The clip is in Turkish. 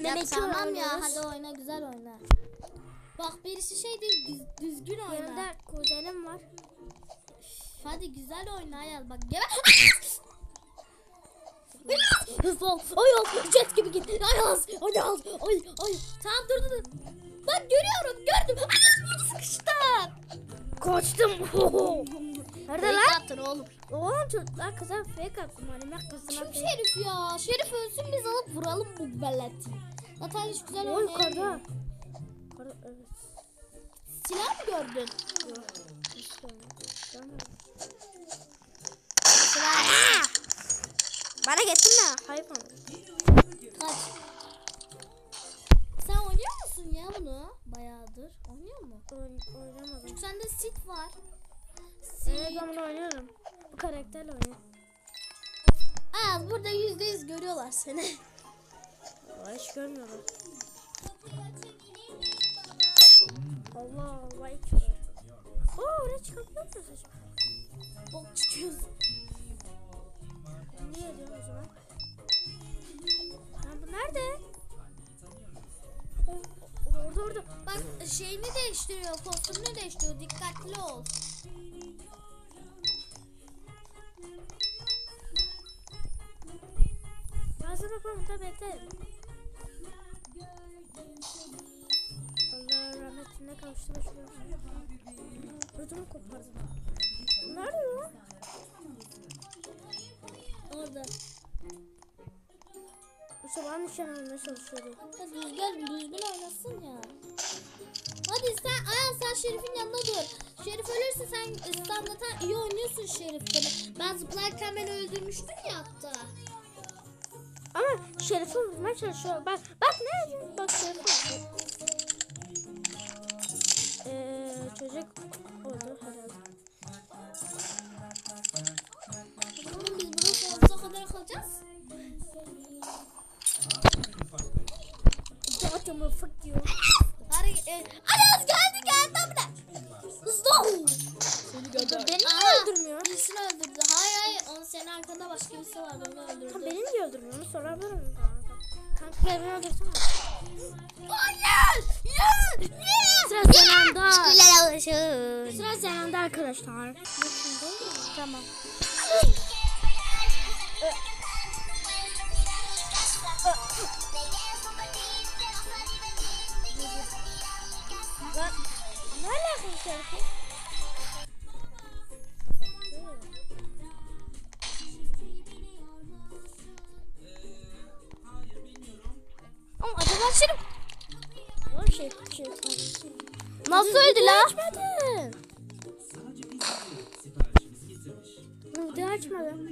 Melek tamam ya hadi oyna güzel oyna. Bak birisi şey değil düz- düzgün oyna. Yanında kuzenim var. Hadi güzel oyna Ayaz bak gel. Hızlı ol. Ay ol. Jet gibi git. Ayaz. Ayaz. Ay ay. tamam dur dur. Bak görüyorum gördüm. Ayaz burada sıkıştım. Kaçtım. Nerede Fake lan? attın oğlum. Oğlum çocuklar kıza fake attım. Anime kızına Kim fake. Şerif ya? Şerif ölsün biz alıp vuralım bu veleti. Zaten hiç güzel O oynayamıyor. yukarıda. Yukarıda evet. Silah mı gördün? Yok. Hiç görmedim. Bana getirme. Hayvan. Kaç. Sen oynuyor musun ya bunu? Bayağıdır. Oynuyor mu? Oyn oynamadım. Çünkü sende sit var. Evet ben bunu oynuyorum. Bu karakterle oynuyorum. Ayaz burada yüzde yüz görüyorlar seni. Aa, hiç görmüyorum. Allah iki var. Oo oraya çıkabiliyor muyuz? Bok çıkıyorsun. Niye diyorum o zaman? Lan bu nerede? O- Orada orada. Bak şeyini değiştiriyor, kostümünü değiştiriyor. Dikkatli ol. Da bekle. Allah rahmetine kavuştu şuraya. Ödümü kopardı. Nerede lan? Orada. İşte bana nişan almaya çalışıyordu. Ya düzgün, düzgün oynasın ya. Hadi sen, Ayaz sen Şerif'in yanında dur. Şerif ölürse sen İstanbul'da iyi oynuyorsun Şerif'te. Ben zıplarken beni öldürmüştün ya hatta. Ama Şerif'i vurmaya çalışıyor. Bak bak ne? Bak Şerif'i. Eee çocuk oldu herhalde. Oğlum biz burada sonsuza kadar kalacağız. Dağıtımı fuck you. Hadi, e, Ayaz geldi geldi abi. Hızlı ol. Beni öldürmüyor? Birisini öldürdü. Hayır hayır. Onun senin arkanda başka birisi vardı onu öldürdü. Tam beni niye öldürmüyor? Onu sorabilir miyim? Kanka gel beni öldürsene. Hayır. Yes. Sıra Zenan'da. Güzel alışın. Sıra Zenan'da arkadaşlar. Tamam. Ne alaka Şerife? Lan şey şey. nasıl öldü lan? Açmadın. Video açmadım.